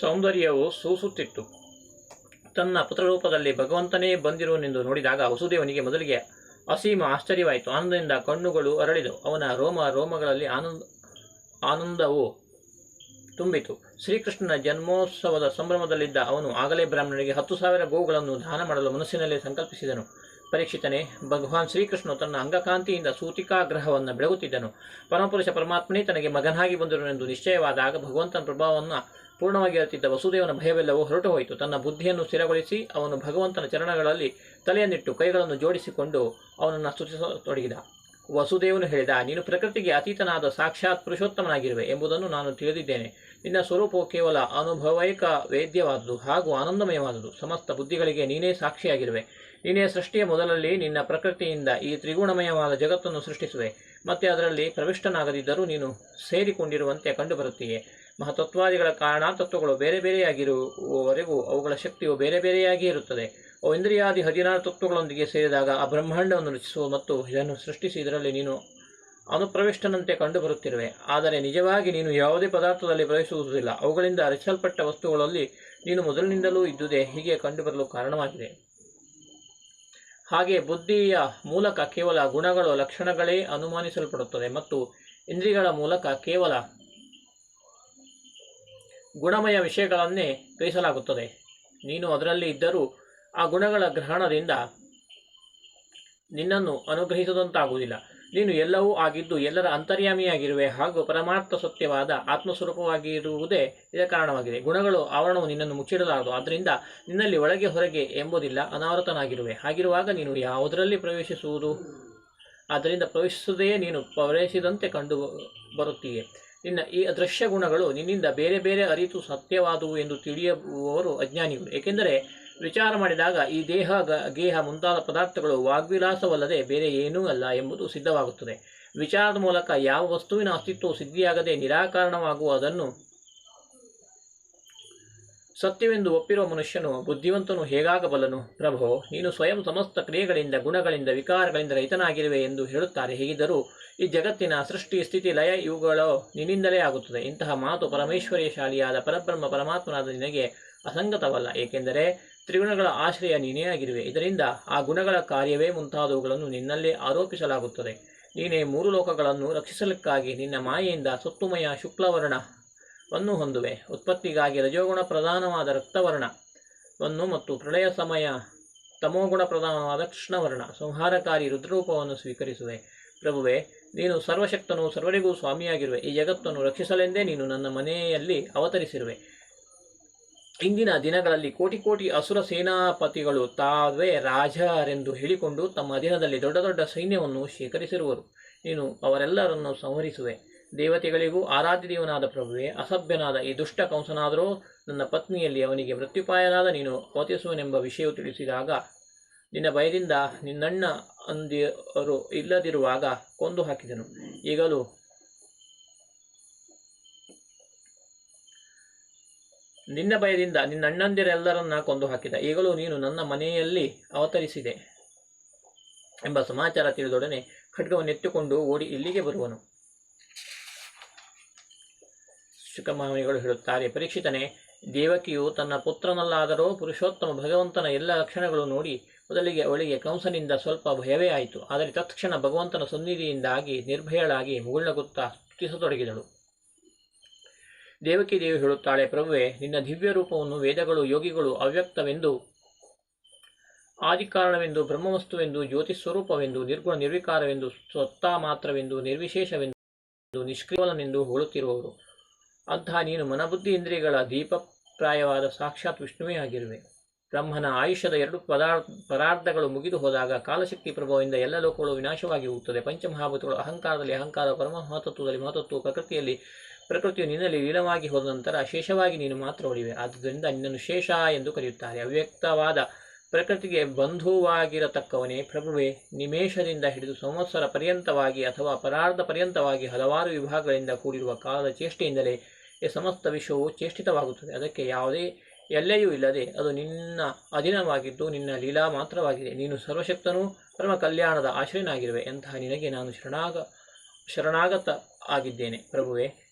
ಸೌಂದರ್ಯವು ಸೂಸುತ್ತಿತ್ತು. ತನ್ನ ಪುತ್ರರೂಪದಲ್ಲಿ ಭಗವಂತನೇ ಬಂದಿರುವನೆಂದು ನೋಡಿದಾಗ ವಸುದೇವನಿಗೆ ಮೊದಲಿಗೆ ಅಸೀಮ ಆಶ್ಚರ್ಯವಾಯಿತು. ಆನಂದದಿಂದ ಕಣ್ಣುಗಳು ಅರಳಿದವು. ಅವನ ರೋಮ ರೋಮಗಳಲ್ಲಿ ಆನಂದ, ಆನಂದವು ತುಂಬಿತು. ಶ್ರೀಕೃಷ್ಣನ ಜನ್ಮೋತ್ಸವದ ಸಂಭ್ರಮದಲ್ಲಿದ್ದ ಅವನು ಆಗಲೇ ಬ್ರಾಹ್ಮಣರಿಗೆ ಹತ್ತು ಸಾವಿರ ಗೋವುಗಳನ್ನು ದಾನ ಮಾಡಲು ಮನಸ್ಸಿನಲ್ಲಿ ಸಂಕಲ್ಪಿಸಿದನು. ಪರೀಕ್ಷಿತನೇ, ಭಗವಾನ್ ಶ್ರೀಕೃಷ್ಣನು ತನ್ನ ಅಂಗಕಾಂತಿಯಿಂದ ಸೂತಿಕಾಗ್ರಹವನ್ನು ಬೆಳಗುತ್ತಿದ್ದನು. ಪರಮಪುರುಷ ಪರಮಾತ್ಮನೇ ತನಗೆ ಮಗನಾಗಿ ಬಂದಿರುವನೆಂದು ನಿಶ್ಚಯವಾದಾಗ ಭಗವಂತನ ಪ್ರಭಾವವನ್ನು ಪೂರ್ಣವಾಗಿ ಅರಿತಿದ್ದ ವಸುದೇವನ ಭಯವೆಲ್ಲವೂ ಹೊರಟು ಹೋಯಿತು ತನ್ನ ಬುದ್ಧಿಯನ್ನು ಸ್ಥಿರಗೊಳಿಸಿ ಅವನು ಭಗವಂತನ ಚರಣಗಳಲ್ಲಿ ತಲೆಯನ್ನಿಟ್ಟು ಕೈಗಳನ್ನು ಜೋಡಿಸಿಕೊಂಡು ಅವನನ್ನು ಸ್ತುತಿಸತೊಡಗಿದ. ವಸುದೇವನು ಹೇಳಿದ, ನೀನು ಪ್ರಕೃತಿಗೆ ಅತೀತನಾದ ಸಾಕ್ಷಾತ್ ಪುರುಷೋತ್ತಮನಾಗಿರುವೆ ಎಂಬುದನ್ನು ನಾನು ತಿಳಿದಿದ್ದೇನೆ. ನಿನ್ನ ಸ್ವರೂಪವು ಕೇವಲ ಅನುಭವೈಕ ವೇದ್ಯವಾದುದು ಹಾಗೂ ಆನಂದಮಯವಾದುದು. ಸಮಸ್ತ ಬುದ್ಧಿಗಳಿಗೆ ನೀನೇ ಸಾಕ್ಷಿಯಾಗಿರುವೆ. ನೀನೇ ಸೃಷ್ಟಿಯ ಮೊದಲಲ್ಲಿ ನಿನ್ನ ಪ್ರಕೃತಿಯಿಂದ ಈ ತ್ರಿಗುಣಮಯವಾದ ಜಗತ್ತನ್ನು ಸೃಷ್ಟಿಸುವೆ. ಮತ್ತೆ ಅದರಲ್ಲಿ ಪ್ರವಿಷ್ಟನಾಗದಿದ್ದರೂ ನೀನು ಸೇರಿಕೊಂಡಿರುವಂತೆ ಕಂಡುಬರುತ್ತೀಯೆ. ಮಹತತ್ವಾದಿಗಳ ಕಾರಣ ತತ್ವಗಳು ಬೇರೆ ಬೇರೆಯಾಗಿರುವವರೆಗೂ ಅವುಗಳ ಶಕ್ತಿಯು ಬೇರೆ ಬೇರೆಯಾಗಿ ಇರುತ್ತದೆ. ಅವು ಇಂದ್ರಿಯಾದಿ ಹದಿನಾರು ತತ್ವಗಳೊಂದಿಗೆ ಸೇರಿದಾಗ ಆ ಬ್ರಹ್ಮಾಂಡವನ್ನು ರಚಿಸುವ ಮತ್ತು ಇದನ್ನು ಸೃಷ್ಟಿಸಿ ಇದರಲ್ಲಿ ನೀನು ಅನುಪ್ರವಿಷ್ಟನಂತೆ ಕಂಡುಬರುತ್ತಿರುವೆ. ಆದರೆ ನಿಜವಾಗಿ ನೀನು ಯಾವುದೇ ಪದಾರ್ಥದಲ್ಲಿ ಪ್ರವೇಶಿಸುವುದಿಲ್ಲ. ಅವುಗಳಿಂದ ರಚಿಸಲ್ಪಟ್ಟ ವಸ್ತುಗಳಲ್ಲಿ ನೀನು ಮೊದಲಿನಿಂದಲೂ ಇದ್ದುದೇ ಹೀಗೆ ಕಂಡುಬರಲು ಕಾರಣವಾಗಿದೆ. ಹಾಗೆ ಬುದ್ಧಿಯ ಮೂಲಕ ಕೇವಲ ಗುಣಗಳು, ಲಕ್ಷಣಗಳೇ ಅನುಮಾನಿಸಲ್ಪಡುತ್ತದೆ ಮತ್ತು ಇಂದ್ರಿಯಗಳ ಮೂಲಕ ಕೇವಲ ಗುಣಮಯ ವಿಷಯಗಳನ್ನೇ ಗ್ರಹಿಸಲಾಗುತ್ತದೆ. ನೀನು ಅದರಲ್ಲಿ ಇದ್ದರೂ ಆ ಗುಣಗಳ ಗ್ರಹಣದಿಂದ ನಿನ್ನನ್ನು ಅನುಗ್ರಹಿಸದಂತಾಗುವುದಿಲ್ಲ. ನೀನು ಎಲ್ಲವೂ ಆಗಿದ್ದು ಎಲ್ಲರ ಅಂತರ್ಯಾಮಿಯಾಗಿರುವೆ ಹಾಗೂ ಪರಮಾರ್ಥ ಸತ್ಯವಾದ ಆತ್ಮಸ್ವರೂಪವಾಗಿರುವುದೇ ಇದರ ಕಾರಣವಾಗಿದೆ. ಗುಣಗಳು, ಆವರಣವು ನಿನ್ನನ್ನು ಮುಚ್ಚಿಡಲಾರದು. ಆದ್ದರಿಂದ ನಿನ್ನಲ್ಲಿ ಒಳಗೆ ಹೊರಗೆ ಎಂಬುದಿಲ್ಲ, ಅನಾವೃತನಾಗಿರುವೆ. ಹಾಗಿರುವಾಗ ನೀನು ಯಾವುದರಲ್ಲಿ ಪ್ರವೇಶಿಸುವುದು? ಆದ್ದರಿಂದ ಪ್ರವೇಶಿಸುವುದೇ ನೀನು ಪ್ರವೇಶಿಸಿದಂತೆ ಕಂಡು ಬರುತ್ತೀಯೆ ನಿನ್ನ ಈ ಅದೃಶ್ಯ ಗುಣಗಳು ನಿನ್ನಿಂದ ಬೇರೆ ಬೇರೆ ಅರಿತು ಸತ್ಯವಾದುವು ಎಂದು ತಿಳಿಯುವವರು ಅಜ್ಞಾನಿಗಳು. ಏಕೆಂದರೆ ವಿಚಾರ ಮಾಡಿದಾಗ ಈ ದೇಹ ಗೇಹ ಮುಂತಾದ ಪದಾರ್ಥಗಳು ವಾಗ್ವಿಲಾಸವಲ್ಲದೆ ಬೇರೆ ಏನೂ ಅಲ್ಲ ಎಂಬುದು ಸಿದ್ಧವಾಗುತ್ತದೆ. ವಿಚಾರದ ಮೂಲಕ ಯಾವ ವಸ್ತುವಿನ ಅಸ್ತಿತ್ವವು ಸಿದ್ಧಿಯಾಗದೆ ನಿರಾಕರಣವಾಗುವ ಅದನ್ನು ಸತ್ಯವೆಂದು ಒಪ್ಪಿರುವ ಮನುಷ್ಯನು ಬುದ್ಧಿವಂತನು ಹೇಗಾಗಬಲ್ಲನು? ಪ್ರಭೋ, ನೀನು ಸ್ವಯಂ ಸಮಸ್ತ ಕ್ರಿಯೆಗಳಿಂದ, ಗುಣಗಳಿಂದ, ವಿಕಾರಗಳಿಂದ ರಹಿತನಾಗಿರುವೆ ಎಂದು ಹೇಳುತ್ತಾರೆ. ಹೀಗಿದ್ದರೂ ಈ ಜಗತ್ತಿನ ಸೃಷ್ಟಿ, ಸ್ಥಿತಿ, ಲಯ ಇವುಗಳು ನಿನ್ನಿಂದಲೇ ಆಗುತ್ತದೆ. ಇಂತಹ ಮಾತು ಪರಮೇಶ್ವರಿಯ ಶಾಲಿಯಾದ ಪರಬ್ರಹ್ಮ ಪರಮಾತ್ಮನಾದ ನಿನಗೆ ಅಸಂಗತವಲ್ಲ. ಏಕೆಂದರೆ ತ್ರಿಗುಣಗಳ ಆಶ್ರಯ ನೀನೇ ಆಗಿರುವೆ. ಇದರಿಂದ ಆ ಗುಣಗಳ ಕಾರ್ಯವೇ ಮುಂತಾದವುಗಳನ್ನು ನಿನ್ನಲ್ಲೇ ಆರೋಪಿಸಲಾಗುತ್ತದೆ. ನೀನೇ ಮೂರು ಲೋಕಗಳನ್ನು ರಕ್ಷಿಸಲಿಕ್ಕಾಗಿ ನಿನ್ನ ಮಾಯೆಯಿಂದ ಸೊತ್ತುಮಯ ಶುಕ್ಲವರ್ಣವನ್ನು ಹೊಂದುವೆ. ಉತ್ಪತ್ತಿಗಾಗಿ ರಜೋಗುಣ ಪ್ರಧಾನವಾದ ರಕ್ತವರ್ಣವನ್ನು ಮತ್ತು ಪ್ರಳಯ ಸಮಯ ತಮೋಗುಣ ಪ್ರಧಾನವಾದ ಕೃಷ್ಣವರ್ಣ. ಸಂಹಾರಕಾರಿ ರುದ್ರರೂಪವನ್ನು ಸ್ವೀಕರಿಸುವೆ. ಪ್ರಭುವೆ, ನೀನು ಸರ್ವಶಕ್ತನು ಸರ್ವರಿಗೂ ಸ್ವಾಮಿಯಾಗಿರುವೆ. ಈ ಜಗತ್ತನ್ನು ರಕ್ಷಿಸಲೆಂದೇ ನೀನು ನನ್ನ ಮನೆಯಲ್ಲಿ ಅವತರಿಸಿರುವೆ. ಇಂದಿನ ದಿನಗಳಲ್ಲಿ ಕೋಟಿ ಕೋಟಿ ಅಸುರ ಸೇನಾಪತಿಗಳು ತಾವೇ ರಾಜರೆಂದು ಹೇಳಿಕೊಂಡು ತಮ್ಮ ಅಧೀನದಲ್ಲಿ ದೊಡ್ಡ ದೊಡ್ಡ ಸೈನ್ಯವನ್ನು ಶೇಖರಿಸಿರುವರು. ನೀನು ಅವರೆಲ್ಲರನ್ನು ಸಂಹರಿಸುವೆ. ದೇವತೆಗಳಿಗೂ ಆರಾಧ್ಯ ದೇವನಾದ ಪ್ರಭುವೇ, ಅಸಭ್ಯನಾದ ಈ ದುಷ್ಟ ಕಂಸನಾದರೂ ನನ್ನ ಪತ್ನಿಯಲ್ಲಿ ಅವನಿಗೆ ಮೃತ್ಯುಪಾಯನಾದ ನೀನು ಅವತಿಸುವನೆಂಬ ವಿಷಯವು ತಿಳಿಸಿದಾಗ, ನಿನ್ನ ಭಯದಿಂದ ನಿನ್ನಣ್ಣ ಅಂದಿರು ಇಲ್ಲದಿರುವಾಗ ಕೊಂದು ಹಾಕಿದನು. ಈಗಲೂ ನಿನ್ನ ಭಯದಿಂದ ನಿನ್ನಣ್ಣಂದಿರೆಲ್ಲರನ್ನ ಕೊಂದು ಹಾಕಿದ. ಈಗಲೂ ನೀನು ನನ್ನ ಮನೆಯಲ್ಲಿ ಅವತರಿಸಿದೆ ಎಂಬ ಸಮಾಚಾರ ತಿಳಿದೊಡನೆ ಖಡ್ಗವನ್ನು ಎತ್ತುಕೊಂಡು ಓಡಿ ಇಲ್ಲಿಗೆ ಬರುವನು. ಶುಕಮಾಮಿಗಳು ಹೇಳುತ್ತಾರೆ, ಪರೀಕ್ಷಿತನೇ, ದೇವಕಿಯು ತನ್ನ ಪುತ್ರನಲ್ಲಾದರೂ ಪುರುಷೋತ್ತಮ ಭಗವಂತನ ಎಲ್ಲ ಲಕ್ಷಣಗಳು ನೋಡಿ, ಮೊದಲಿಗೆ ಅವಳಿಗೆ ಕಂಸನಿಂದ ಸ್ವಲ್ಪ ಭಯವೇ ಆಯಿತು. ಆದರೆ ತತ್ಕ್ಷಣ ಭಗವಂತನ ಸನ್ನಿಧಿಯಿಂದಾಗಿ ನಿರ್ಭಯಳಾಗಿ ಮುಗುಳ್ನಗುತ್ತಾ ಸ್ತುತಿಸತೊಡಗಿದಳು. ದೇವಕಿ ದೇವಿ ಹೇಳುತ್ತಾಳೆ, ಪ್ರಭುವೆ, ನಿನ್ನ ದಿವ್ಯ ರೂಪವನ್ನು ವೇದಗಳು, ಯೋಗಿಗಳು ಅವ್ಯಕ್ತವೆಂದು, ಆದಿಕಾರಣವೆಂದು, ಬ್ರಹ್ಮವಸ್ತುವೆಂದು, ಜ್ಯೋತಿಸ್ವರೂಪವೆಂದು, ನಿರ್ಗುಣ ನಿರ್ವಿಕಾರವೆಂದು, ಸ್ವತ್ತಾ ಮಾತ್ರವೆಂದು, ನಿರ್ವಿಶೇಷವೆಂದು ನಿಷ್ಕ್ರಿಯವಲನೆಂದು ಹೋಳುತ್ತಿರುವವರು ಅಂತಹ ನೀನು ಮನಬುದ್ಧಿ ಇಂದ್ರಿಯಗಳ ದೀಪಪ್ರಾಯವಾದ ಸಾಕ್ಷಾತ್ ವಿಷ್ಣುವೇ ಆಗಿರುವೆ. ಬ್ರಹ್ಮನ ಆಯುಷ್ಯದ ಎರಡು ಪದಾರ್ಥ ಪದಾರ್ಥಗಳು ಮುಗಿದು ಹೋದಾಗ ಕಾಲಶಕ್ತಿ ಪ್ರಭಾವದಿಂದ ಎಲ್ಲ ಲೋಕಗಳು ವಿನಾಶವಾಗಿ ಹೋಗುತ್ತದೆ. ಪಂಚಮಹಾಭೂತಗಳು ಅಹಂಕಾರದಲ್ಲಿ ಅಹಂಕಾರ ಪರಮ ಮಹತತ್ವದಲ್ಲಿ ಮಹತತ್ವ ಪ್ರಕೃತಿಯಲ್ಲಿ ಪ್ರಕೃತಿಯು ನಿನ್ನಲ್ಲಿ ಲೀನವಾಗಿ ಹೋದ ನಂತರ ಶೇಷವಾಗಿ ನೀನು ಮಾತ್ರ ಉಳಿವೆ. ಆದ್ದರಿಂದ ನಿನ್ನನ್ನು ಶೇಷ ಎಂದು ಕರೆಯುತ್ತಾರೆ. ಅವ್ಯಕ್ತವಾದ ಪ್ರಕೃತಿಗೆ ಬಂಧುವಾಗಿರತಕ್ಕವನೇ ಪ್ರಭುವೆ, ನಿಮೇಷದಿಂದ ಹಿಡಿದು ಸಂವತ್ಸರ ಪರ್ಯಂತವಾಗಿ ಅಥವಾ ಪರಾರ್ಧ ಪರ್ಯಂತವಾಗಿ ಹಲವಾರು ವಿಭಾಗಗಳಿಂದ ಕೂಡಿರುವ ಕಾಲದ ಚೇಷ್ಟೆಯಿಂದಲೇ ಸಮಸ್ತ ವಿಶ್ವವು ಚೇಷ್ಟಿತವಾಗುತ್ತದೆ. ಅದಕ್ಕೆ ಯಾವುದೇ ಎಲ್ಲೆಯೂ ಇಲ್ಲದೆ ಅದು ನಿನ್ನ ಅಧೀನವಾಗಿದ್ದು ನಿನ್ನ ಲೀಲಾ ಮಾತ್ರವಾಗಿದೆ. ನೀನು ಸರ್ವಶಕ್ತನೂ ಪರಮ ಕಲ್ಯಾಣದ ಆಶ್ರಯನಾಗಿರುವೆ. ಎಂತಹ ನಿನಗೆ ನಾನು ಶರಣಾಗ, ಶರಣಾಗತ ಆಗಿದ್ದೇನೆ. ಪ್ರಭುವೆ